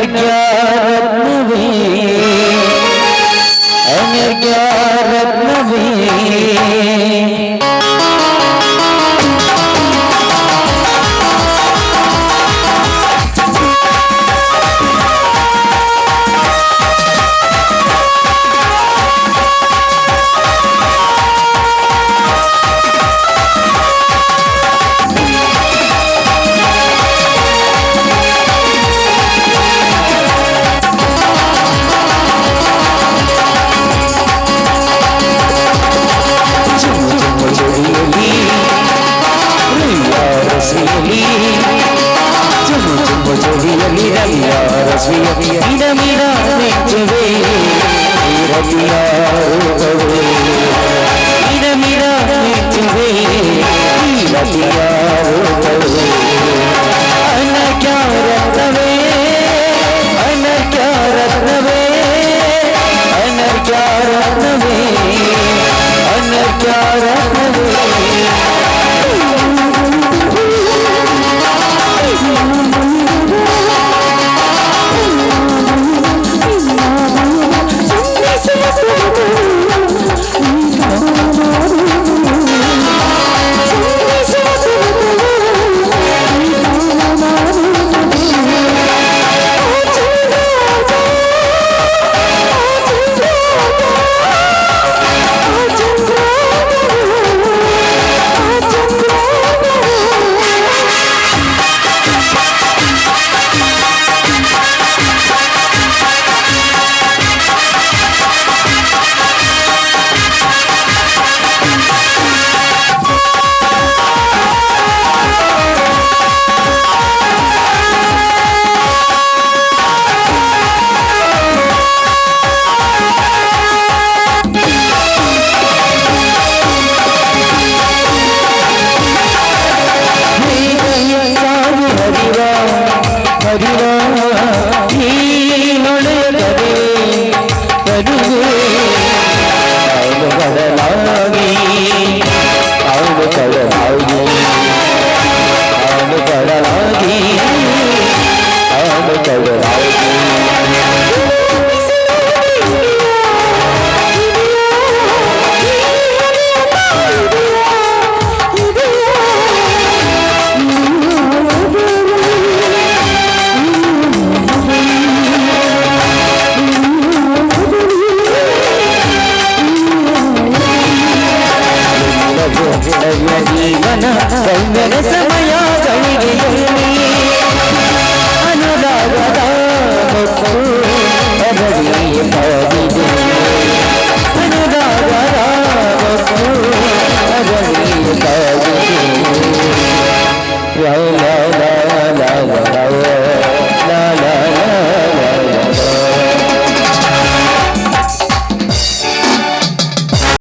Thank you. இடமிடா மெச்சவே இரத்தியாருகவே வருவே பொறுப்பு